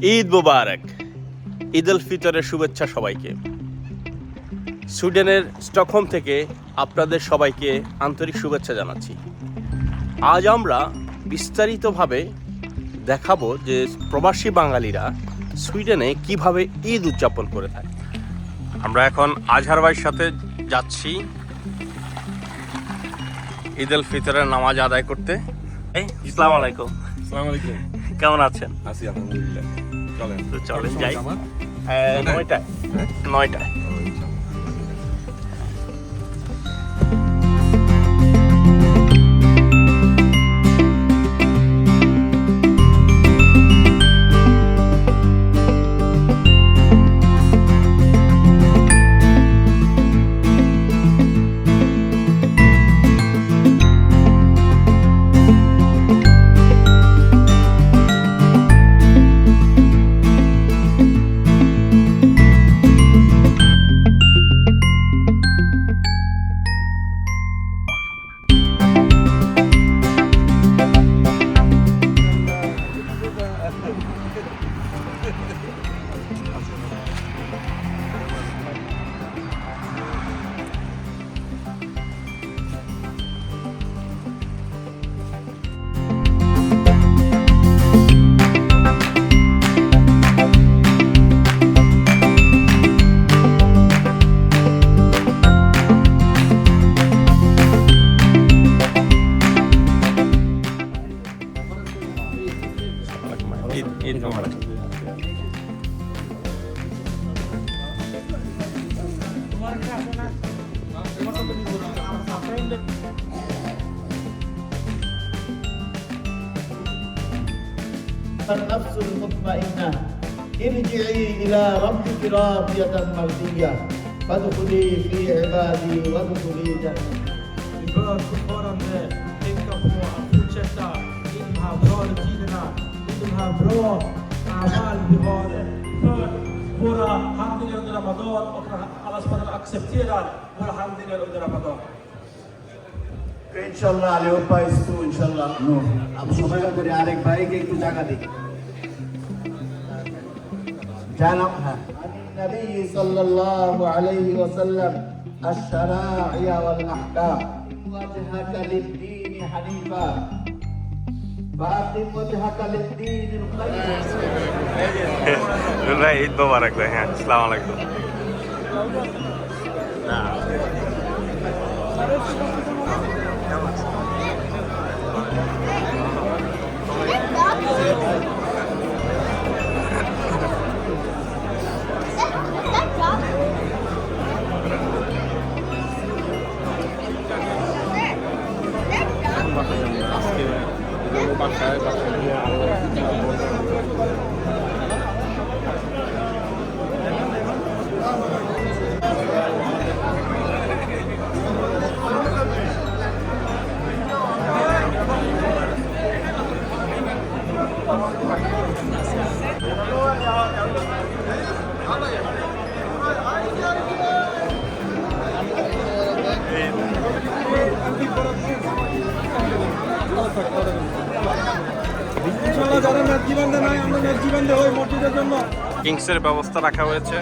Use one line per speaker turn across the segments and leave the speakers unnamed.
ঈদ মুবারক। ঈদ উল ফিতরের শুভেচ্ছা সবাইকে। সুইডেনের স্টকহোম থেকে আপনাদের সবাইকে আন্তরিক শুভেচ্ছা জানাচ্ছি। আজ আমরা বিস্তারিতভাবে দেখাবো যে প্রবাসী বাঙালিরা সুইডেনে কীভাবে ঈদ উদযাপন করে থাকে। আমরা এখন আজহার ভাইয়ের সাথে যাচ্ছি। ঈদ উল ফিতরের নামাজ আদায় করতে। এই, আসসালামু আলাইকুম।
আসসালামু আলাইকুম।
কেমন আছেন?
আছি আলহামদুলিল্লাহ। চলেন।
তো চলেন যাই। নয়টায়। নয়টায়।
راضية مرضية فادخلي في عبادي وادخلي جنتي
Vi bör fortfarande tänka på att fortsätta i de här bra rutinerna, i de här bra amal vi har för våra handlingar under Ramadan och alla som accepterar våra handlingar under Ramadan.
ইনশাল্লাহ আলিউপা ইস্তু ইনশাল্লাহ no আমি সময় করে আরেক ভাইকে একটু জায়গা দিই জানাম হ্যাঁ النبي صلى الله عليه وسلم الشرائع والأحكام وجهك للدين حنيفا فأقم وجهك للدين القيم
ভাই ঈদ মোবারক ভাই হ্যাঁ আসসালামু আলাইকুম কিংসের ব্যবস্থা রাখা হয়েছে।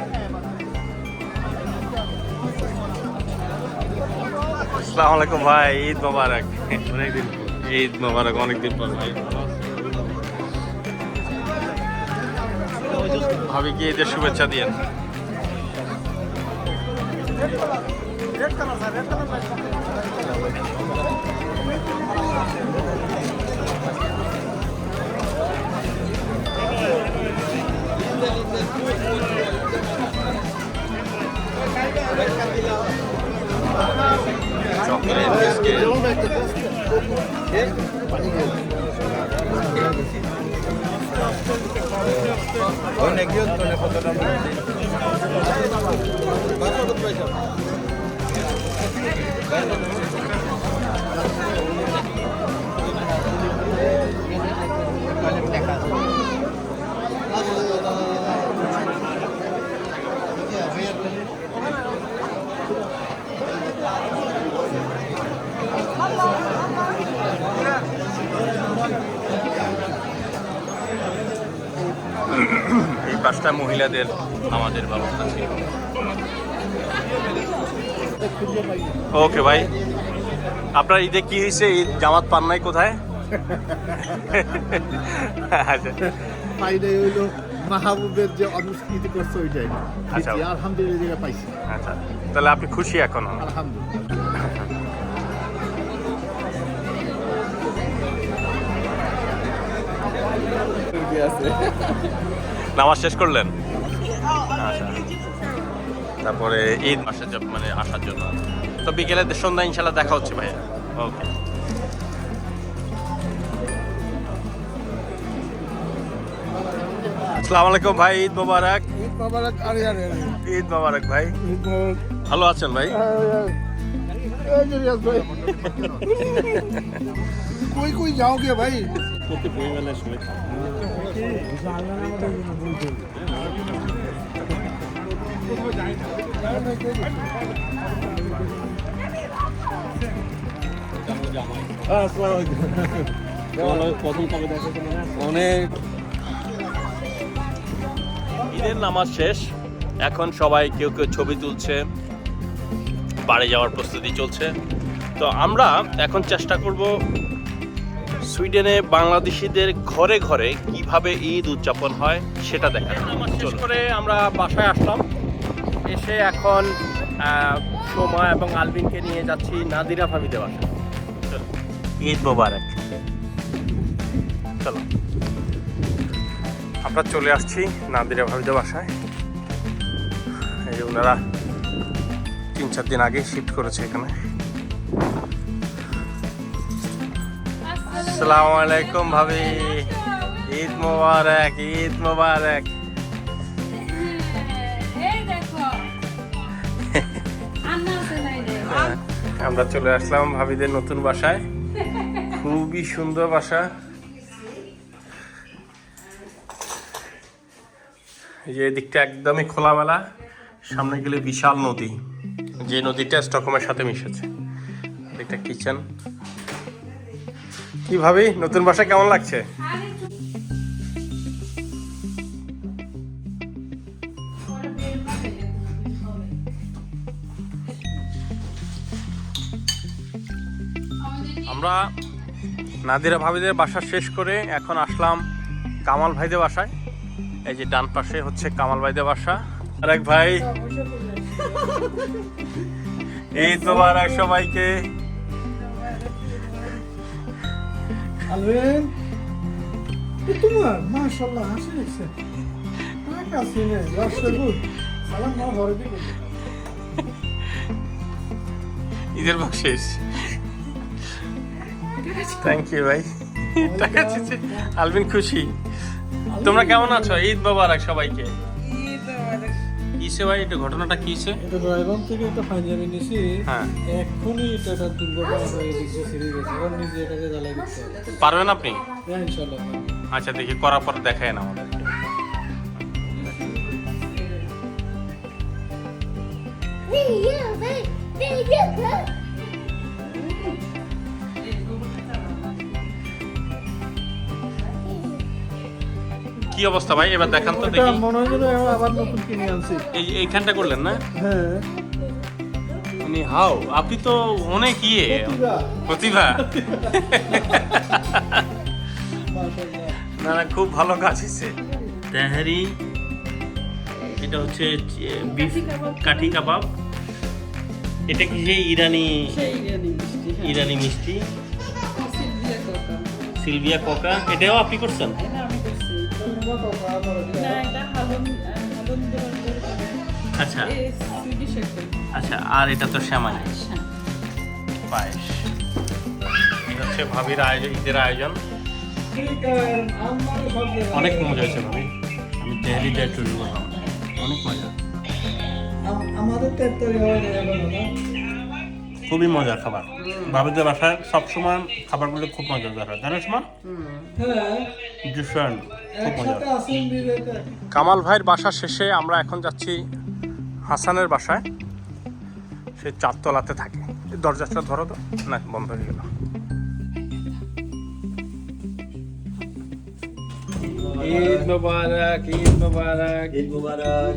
আসসালামু আলাইকুম ভাই, ঈদ মোবারক। অনেকদিন ঈদ মোবারক, অনেকদিন পর ভাই। ভাবি কি ঈদের শুভেচ্ছা Çok güzel bisiklet. Ee, örnek yok böyle fotoğraf. Kaç oldu পাশটা মহিলাদের আমাদের ব্যবস্থা ছিল। ওকে ভাই আপনার ঈদে কি হয়েছে? ঈদ জামাত পান নাই কোথায়? আচ্ছা।
হইল মাহবুবের যে অনুষ্ঠিত করছে ওইটাই।
আচ্ছা।
আলহামদুলিল্লাহ পাইছি।
আচ্ছা। তাহলে আপনি খুশি এখন?
আলহামদুলিল্লাহ।
নামাজ শেষ করলেন? আচ্ছা। তারপরে ঈদ মাসে যাব- মানে আসার জন্য। তো বিকেলে সন্ধ্যা ইনশাল্লাহ দেখা হচ্ছে ভাইয়া। ওকে। আসসালামু আলাইকুম ভাই ঈদ মোবারক।
ঈদ মোবারক আরে আরে
ঈদ মোবারক ভাই।
ঈদ মোবারক।
ভালো আছেন ভাই?
এই যে রিয়াজ ভাই। কই কই যাও গে ভাই?
ঈদের নামাজ শেষ। এখন সবাই কেউ কেউ ছবি তুলছে, বাড়ি যাওয়ার প্রস্তুতি চলছে। তো আমরা এখন চেষ্টা করব সুইডেনে বাংলাদেশিদের ঘরে ঘরে কীভাবে ঈদ উদযাপন হয় সেটা দেখা শেষ করে আমরা বাসায় আসলাম। এসে এখন সোমা এবং আলবিনকে নিয়ে যাচ্ছি নাদিরা ভাবিদের বাসায়। ঈদ মোবারক। চলো আমরা চলে আসছি নাদিরা ভাবিদের বাসায়। এই যে ওনারা তিন চার দিন আগে শিফট করেছে এখানে। আসসালামু আলাইকুম ভাবি। ঈদ মোবারক ঈদ মোবারক।
নাই রে।
আমরা চলে আসলাম ভাবিদের নতুন বাসায়। খুবই সুন্দর বাসা। যে এদিকটা একদমই খোলামেলা সামনে গেলে বিশাল নদী। যে নদীটা স্টকহোমের সাথে মিশেছে। একটা কিচেন। কি ভাবি নতুন বাসা কেমন লাগছে? আমরা নাদিরা ভাবিদের বাসা শেষ করে এখন আসলাম কামাল ভাইদের বাসায়। এই যে ডান পাশে হচ্ছে কামাল ভাইদের বাসা। আর এক ভাই এই তোমার এক সবাইকে
আলবেন তোমার মাশাআল্লাহ হাসি দেখছে কার কাছে নে সালাম মা ঘরে দিকে
ঈদের বকশিস থ্যাংক ইউ ভাই। টাকা দিচ্ছে আলবিন খুশি। তোমরা কেমন আছো? ঈদ মোবারক সবাইকে। কিসে ভাই? এটা ঘটনাটা কিসে?
এটা ড্রাইভার থেকে একটা পাঞ্জাবি নিছি
হ্যাঁ।
এক্ষুনি এটা একটা দুর্ঘটনা হয়ে গেছে গেছে। নিজে এটাকে জ্বালাই দিতে
পারবেন আপনি?
হ্যাঁ ইনশাল্লাহ
আচ্ছা দেখি করার পর দেখায় না আমাদের। কি অবস্থা ভাই? এবার দেখান তো দেখি।
মনে হয় আমরা আবার নতুন কিনে আনছি।
এই এইখানটা করলেন না?
হ্যাঁ।
মানে হাও আপনি তো অনেক ইয়ে। প্রতিভা। না না খুব ভালো কাজ হয়েছে। তেহারি এটা হচ্ছে বিফ কাঠি কাবাব। এটা কি যে ইরানি ইরানি মিষ্টি সিলভিয়া কোকা। এটাও আপনি করছেন? আচ্ছা। আচ্ছা আর এটা তো শ্যামাই। পায়েস। এটা হচ্ছে ভাবির আয়োজন ঈদের আয়োজন। অনেক মজা হয়েছে ভাবি। আমি দেহলিতে ট্যুর করলাম অনেক মজা।
আমাদের হয় না?
খুবই মজার খাবার। বাবুদের বাসায় সবসময় খাবারগুলো খুব মজাদার হয়। জানিস মা? ডিফারেন্ট খুব মজার। কামাল ভাইয়ের বাসা শেষে আমরা এখন যাচ্ছি হাসানের বাসায়। সে চারতলাতে থাকে। দরজাটা ধরো তো। না, বন্ধ হয়ে গেল।
ঈদ মোবারক ঈদ মোবারক।
ঈদ মুবারক।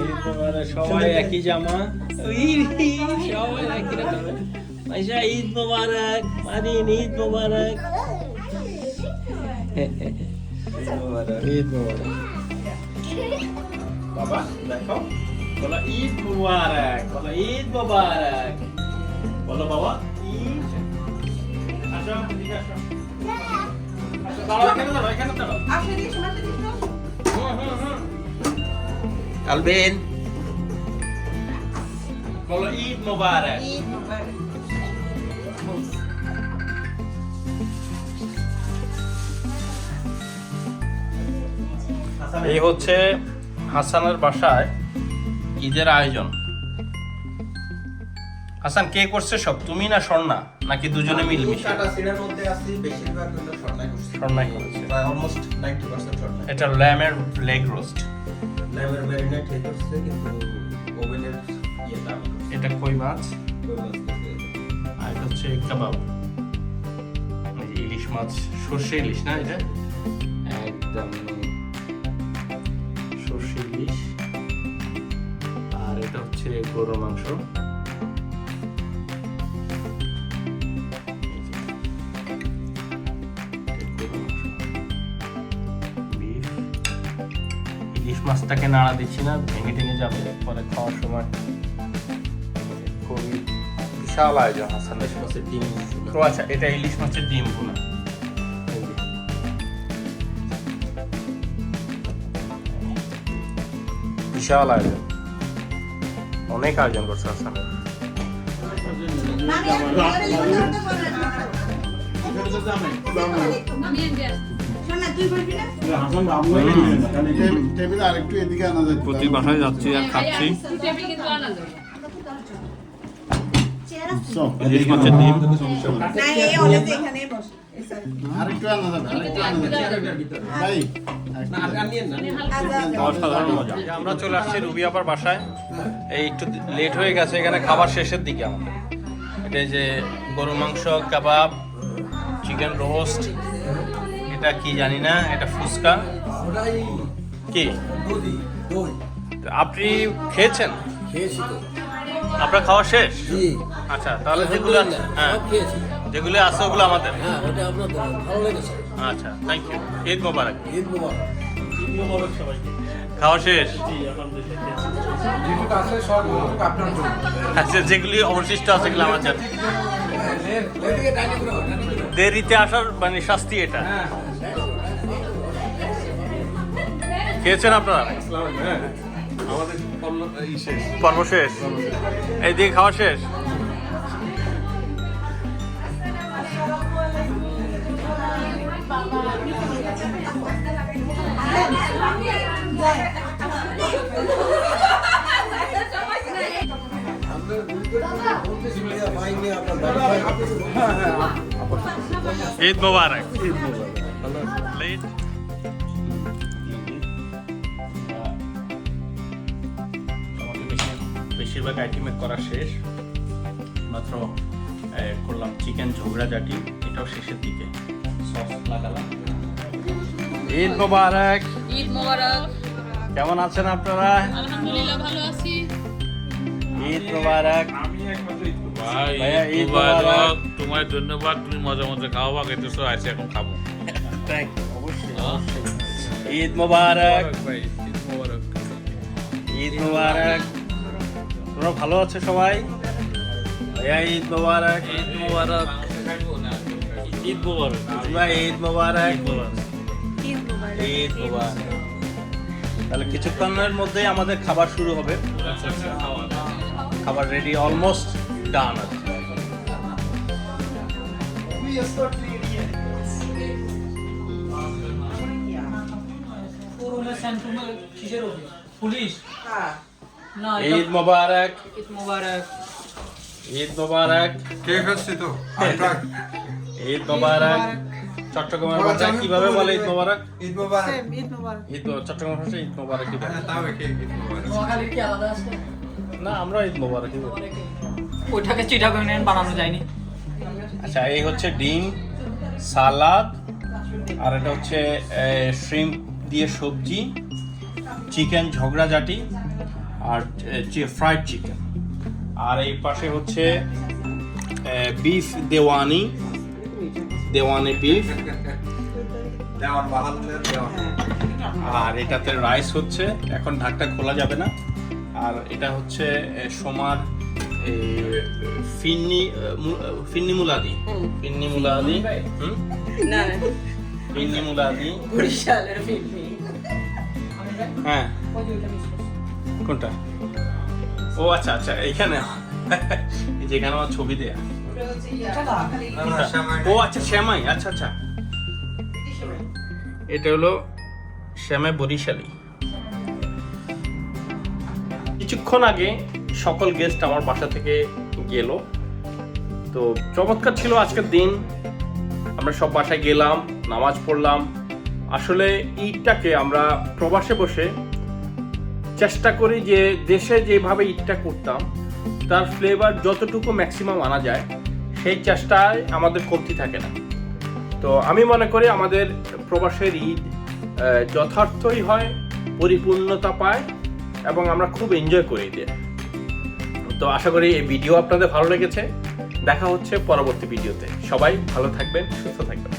ঈদ মোবারক সবাই একই জামা। সবাই একই রকম। পয়সা ঈদ মোবারক মাদিন ঈদ মোবারক ঈদ মোবারক। বাবা দেখো বলো ঈদ মোবারক বলো ঈদ মোবারক। বলো বাবা ঈদ। আসো এদিকে আসো। আলবিন বলো ঈদ মোবারক।
এই হচ্ছে হাসানের বাসায় ঈদের আয়োজন। হাসান কে করছে সব? তুমি না স্বর্ণা? নাকি দুজনে মিলমিশে?
মধ্যে আসছি বেশিরভাগ হলো করছি প্রায় অলমোস্ট নাইনটি পার্সেন্ট স্বর্ণাই
এটা ল্যামের লেগ রোস্ট।
ল্যামের ম্যারিনেট হয়ে করছে কিন্তু ওভেনের ইয়েটা
এটা কই মাছ?
ওই মাছ
আর এটা হচ্ছে কাবাব। ইলিশ মাছ সর্ষে ইলিশ না এটা? একদম। সর্ষে ইলিশ। আর এটা হচ্ছে গরুর মাংস। মাছটাকে নাড়া দিচ্ছি না ভেঙে টেঙে যাবে পরে খাওয়ার সময় খুবই বিশাল আয়োজন হাসানের
মাছের ডিম
ও আচ্ছা এটা ইলিশ মাছের ডিম ভুনা বিশাল আয়োজন অনেক আয়োজন করছে হাসান
আমি এনে
টেবিল আরেকটু এদিকে আনা যায়
প্রতি বাসায় যাচ্ছি আর খাচ্ছি। ইলিশ মাছের ডিম
আরেকটু আনা যাবে ভাই
অসাধারণ মজা। আমরা চলে আসছি রুবি আপার বাসায়। এই একটু লেট হয়ে গেছে এখানে খাবার শেষের দিকে আমাদের। এটা এই যে গরু মাংস কাবাব চিকেন রোস্ট এটা কি জানি না, এটা ফুচকা। কি? আপনি খেয়েছেন? আপনার খাওয়া শেষ? আচ্ছা তাহলে যেগুলো হ্যাঁ। যেগুলো আছে ওগুলো আমাদের। আচ্ছা থ্যাংক ইউ ঈদ মোবারক।
ঈদ মোবারক
খাওয়া শেষ? আচ্ছা যেগুলি অবশিষ্ট আছে সেগুলো আমার জন্য দেরিতে আসার মানে শাস্তি এটা। খেয়েছেন আপনারা?
হ্যাঁ আমাদের শেষ।
পর্ব শেষ? এই দিকে খাওয়া শেষ? ঈদ মোবারক। আমাদের বেশি- বেশিরভাগ আইটেমে করা শেষ। মাত্র করলাম চিকেন ঝোগড়া জাটি। এটাও শেষের দিকে। সস লাগালাম। ঈদ মোবারক।
ঈদ মোবারক।
কেমন আছেন আপনারা?
আলহামদুলিল্লাহ ভালো আছি।
ঈদ মোবারক।
তোমার ধন্যবাদ তুমি মজা মজা খাওয়া খেতেছো আছে এখন খাব।
থ্যাংক অবশ্যই। ঈদ মোবারক।
ভাই ঈদ মোবারক।
ঈদ মোবারক। তোমরা ভালো আছো সবাই? ভাইয়া ঈদ মোবারক।
ঈদ মোবারক। ঈদ মোবারক।
তোমরা ঈদ মোবারক। ঈদ মোবারক। তাহলে কিছুক্ষণের মধ্যেই আমাদের খাবার শুরু হবে। খাবার রেডি অলমোস্ট ডান আছে
পুলিশ
ঈদ মোবারক।
ঈদ মোবারক।
ঈদ মোবারক।
কে খাচ্ছি তো?
ঈদ মোবারক। চট্টগ্রামের ভাষায় কীভাবে বলে ঈদ মোবারক?
ঈদ মোবারক।
ঈদ মোবারক।
ঈদ মো- চট্টগ্রামের ভাষায় ঈদ মোবারক। কি বলে?
তাও কে ঈদ মোবারক।
নোয়াখালীর কি আলাদা আছে?
না আমরা ঈদ মোবারক বলি।
ওইটাকে চিটাগং বানানো যায়নি।
আচ্ছা এই হচ্ছে ডিম সালাদ আর এটা হচ্ছে শ্রিম দিয়ে সবজি চিকেন ঝগড়াঝাটি আর যে ফ্রাইড চিকেন আর এই পাশে হচ্ছে বিফ দেওয়ানি দেওয়ানি বিফ আর এটাতে রাইস হচ্ছে এখন ঢাকটা খোলা যাবে না। আর এটা হচ্ছে সোমার ফিন্নি ফিন্নি মুলাদি। ফিন্নি মুলাদি
না।
ফিন্নি মুলাদি।
বরিশালের ফিল্মি
হ্যাঁ। কোনটা? ও আচ্ছা আচ্ছা এইখানে। যেখানে আমার ছবি দেয়া। ও আচ্ছা শ্যামাই আচ্ছা আচ্ছা। এটা হলো শ্যামাই বরিশালী। কিছুক্ষণ আগে সকল গেস্ট আমার বাসা থেকে গেল। তো চমৎকার ছিল আজকের দিন। আমরা সব বাসায় গেলাম, নামাজ পড়লাম। আসলে ঈদটাকে আমরা প্রবাসে বসে চেষ্টা করি যে দেশে যেভাবে ঈদটা করতাম, তার ফ্লেভার যতটুকু ম্যাক্সিমাম আনা যায়, সেই চেষ্টায় আমাদের কমতি থাকে না। তো আমি মনে করি আমাদের প্রবাসের ঈদ যথার্থই হয়, পরিপূর্ণতা পায় এবং আমরা খুব এনজয় করি ঈদে তো আশা করি এই ভিডিও আপনাদের ভালো লেগেছে। দেখা হচ্ছে পরবর্তী ভিডিওতে। সবাই ভালো থাকবেন, সুস্থ থাকবেন।